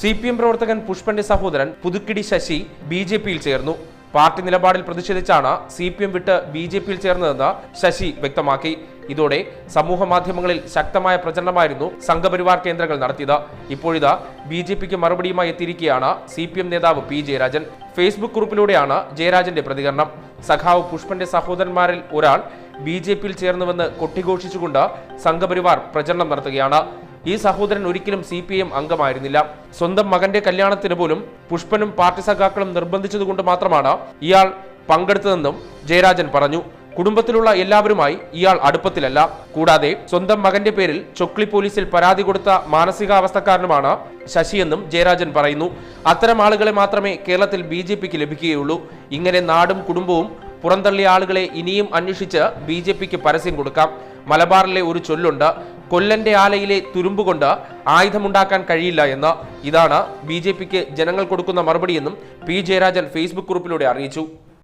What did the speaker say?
C P M പ്രവർത്തകൻ പുഷ്പന്റെ സഹോദരൻ പുതുക്കിടി Sasi B J പിയിൽ ചേർന്നു. പാർട്ടി നിലപാടിൽ പ്രതിഷേധിച്ചാണ് സി പി എം വിട്ട് ബി ജെ പിയിൽ ചേർന്നതെന്ന് ശശി വ്യക്തമാക്കി. ഇതോടെ സമൂഹ മാധ്യമങ്ങളിൽ ശക്തമായ പ്രചരണമായിരുന്നു സംഘപരിവാർ കേന്ദ്രങ്ങൾ നടത്തിയത്. ഇപ്പോഴിതാ ബി ജെ പിക്ക് മറുപടിയുമായി എത്തിയിരിക്കുകയാണ് സി പി എം നേതാവ് പി ജയരാജൻ. ഫേസ്ബുക്ക് ഗ്രൂപ്പിലൂടെയാണ് ജയരാജന്റെ പ്രതികരണം. സഖാവ് പുഷ്പന്റെ സഹോദരന്മാരിൽ ഒരാൾ ബി ജെ പിയിൽ ചേർന്നുവെന്ന് കൊട്ടിഘോഷിച്ചുകൊണ്ട് സംഘപരിവാർ പ്രചരണം നടത്തുകയാണ്. ഈ സഹോദരൻ ഒരിക്കലും സി പി എം അംഗമായിരുന്നില്ല. സ്വന്തം മകന്റെ കല്യാണത്തിന് പോലും പുഷ്പനും പാർട്ടി സഖാക്കളും നിർബന്ധിച്ചതുകൊണ്ട് മാത്രമാണ് ഇയാൾ പങ്കെടുത്തതെന്നും ജയരാജൻ പറഞ്ഞു. കുടുംബത്തിലുള്ള എല്ലാവരുമായി ഇയാൾ അടുപ്പത്തിലല്ല. കൂടാതെ സ്വന്തം മകന്റെ പേരിൽ ചൊക്ലി പോലീസിൽ പരാതി കൊടുത്ത മാനസികാവസ്ഥക്കാരനുമാണ് ശശിയെന്നും ജയരാജൻ പറയുന്നു. അത്തരം ആളുകളെ മാത്രമേ കേരളത്തിൽ ബി ലഭിക്കുകയുള്ളൂ. ഇങ്ങനെ നാടും കുടുംബവും പുറന്തള്ളിയ ആളുകളെ ഇനിയും അന്വേഷിച്ച് ബി ജെ പിക്ക് പരസ്യം കൊടുക്കാം. മലബാറിലെ ഒരു ചൊല്ലുണ്ട് കൊല്ലന്റെ ആലയിലെ തുരുമ്പുകൊണ്ട് ആയുധമുണ്ടാക്കാൻ കഴിയില്ല എന്ന്. ഇതാണ് ബി ജനങ്ങൾ കൊടുക്കുന്ന മറുപടിയെന്നും പി ജയരാജൻ ഫേസ്ബുക്ക് ഗ്രൂപ്പിലൂടെ അറിയിച്ചു.